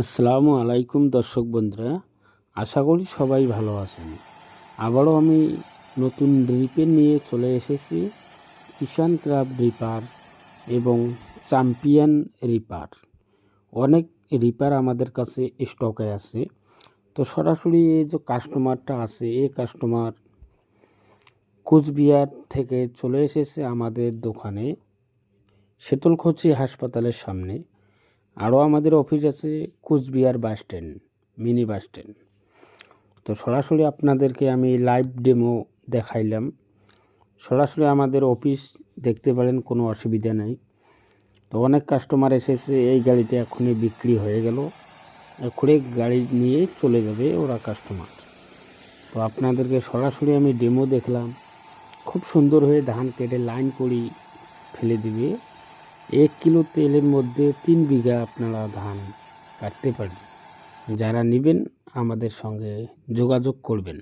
আসসালামু আলাইকুম দর্শক বন্ধুরা, আশা করি সবাই ভালো আছেন। আবারও আমি নতুন রিপের নিয়ে চলে এসেছি কিষান ক্রাফট রিপার এবং চ্যাম্পিয়ন রিপার। অনেক রিপার আমাদের কাছে স্টকে আছে। তো সরাসরি এই যে কাস্টমারটা আছে, এই কাস্টমার কুচবিহার থেকে চলে এসেছে আমাদের দোকানে, শীতলকুচি হাসপাতালের সামনে। আরও আমাদের অফিস আছে Cooch Behar bus stand, mini bus stand. তো সরাসরি আপনাদেরকে আমি লাইভ ডেমো দেখাইলাম। সরাসরি আমাদের অফিস দেখতে পারেন, কোনো অসুবিধা নাই। তো অনেক কাস্টমার এসেছে, এই গাড়িটা এখনই বিক্রি হয়ে গেল। এখনই গাড়ি নিয়ে চলে যাবে ওরা কাস্টমার। তো আপনাদেরকে সরাসরি আমি ডেমো দেখলাম। খুব সুন্দর হয়ে ধান কেটে লাইন করি ফেলে দিবে। এক কিলো তেলের মধ্যে তিন বিঘা আপনারা ধান কাটতে পারেন যারা নেবেন, আমাদের সঙ্গে যোগাযোগ করবেন।